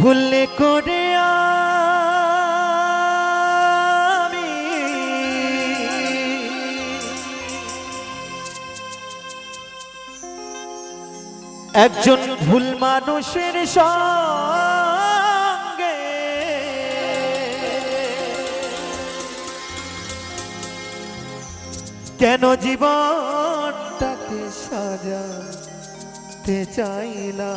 ভুলে করে আমি। একজন ভুল মানুষের সঙ্গে কেন জীবনটাকে সাজাতে চাইলাম?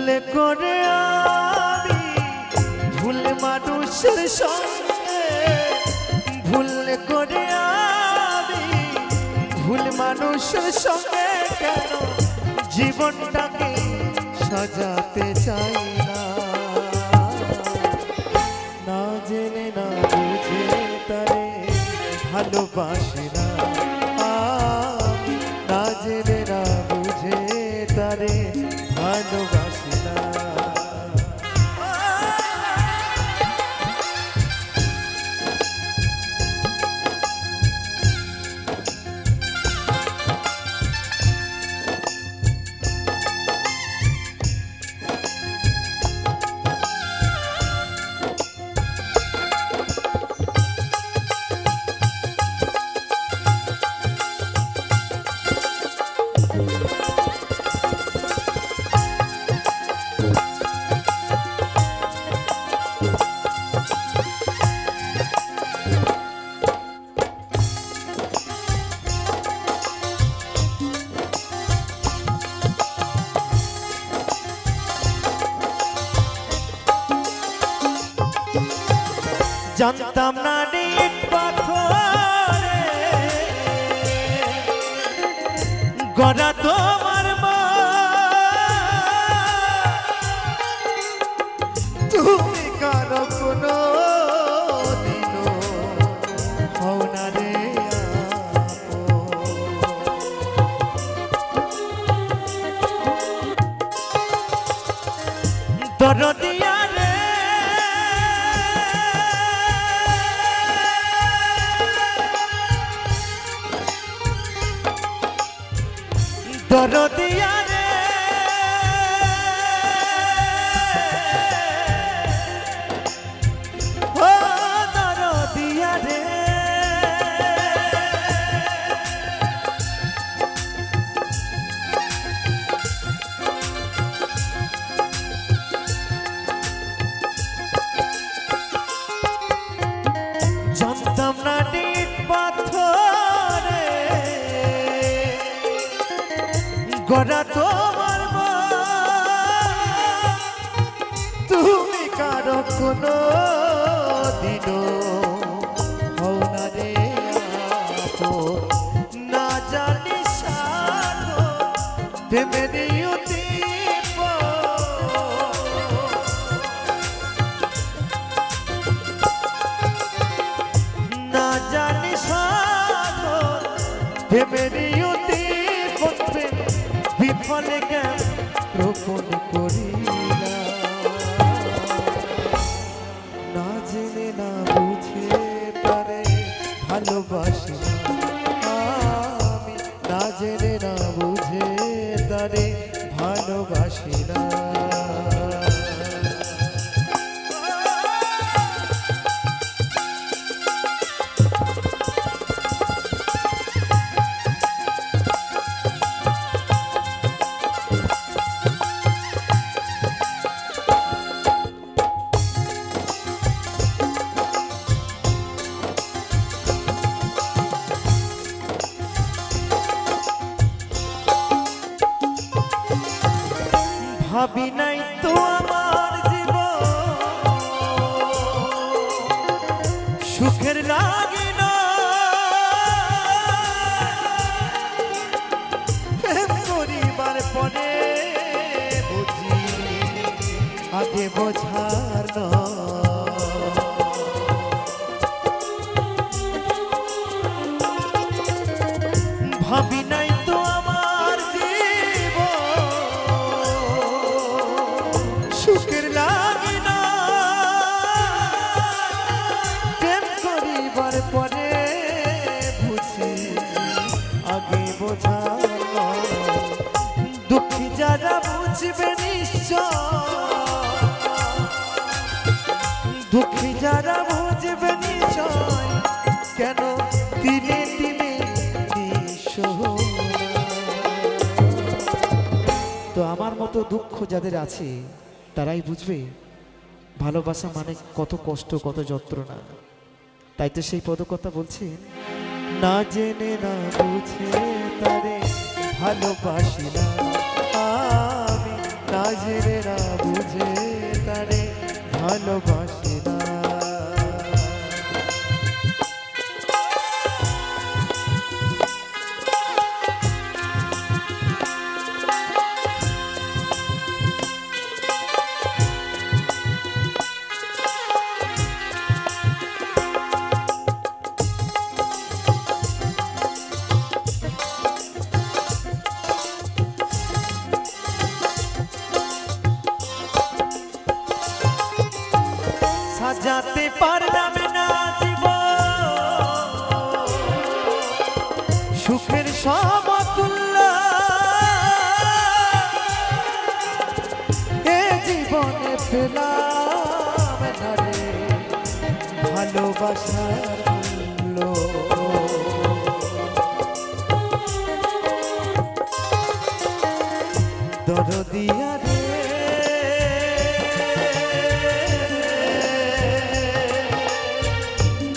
ভুলে করে আমি, ভুল মানুষের সঙ্গে ভুল করে আমি, ভুল মানুষের সঙ্গে কেন জীবনটাকে সাজাতে চাই না? না জেনে, না বুঝে তারে ভালোবাসি না। জানতাম না নিট পাথরে। গড়া তোমার তুমি কারও কোনো দরদিয়া কোনো দিনও হও না জানি সাধন প্রেমের উদ্দীপন প্রেম বিফলে জ্ঞান রোপণ সুখের লাগে না করিবার পরে বুঝি আগে বোঝার। ভাবি যারা বুঝবে নিশ্চয়। দুঃখী যারা বুঝবে নিশ্চয়, কেন দিনে দিনে তো আমার মতো দুঃখ যাদের আছে, তারাই বুঝবে, ভালোবাসা মানে কত কষ্ট, কত যন্ত্রণা। তাই তো সেই পদকথা বলছেন না জেনে না বুঝে তারে ভালোবাসি না। না বুঝে তারে ভালোবাসি। পেলাম না রে ভালোবাসার দরদিয়া রে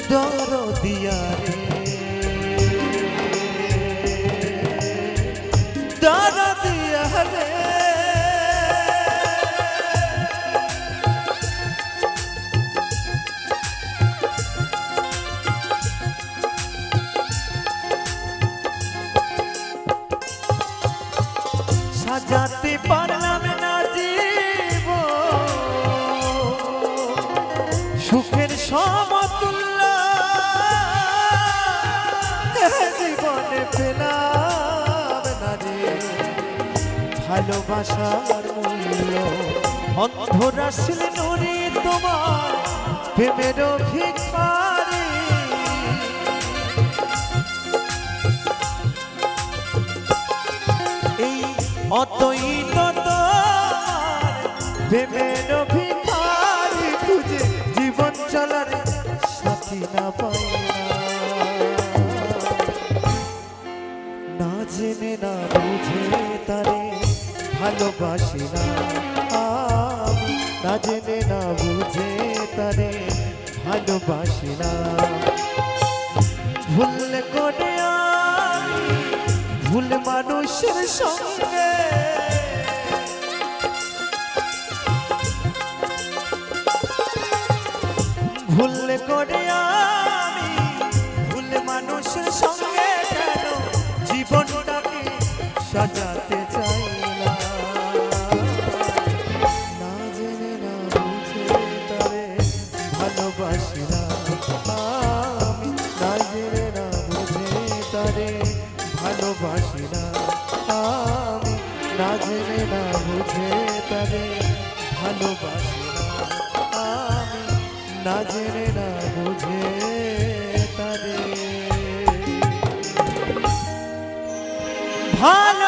দরদিয়া ভালোবাসার মূল্য। অন্ধরাশিল নুরি তোমার প্রেমের ভিখারি এই অতই তত প্রেমের জীবন চলার সাথী না। না জেনে না বুঝে তারে ভালোবাসি না। না জেনে না বুঝে তারে ভালোবাসি না। ভুল করে ভুল মানুষের সঙ্গে। ভুল করে আমি ভুল মানুষের সঙ্গে কেন জীবনটাকে বুঝে তারে না জেনে না বুঝে তারে। ভালো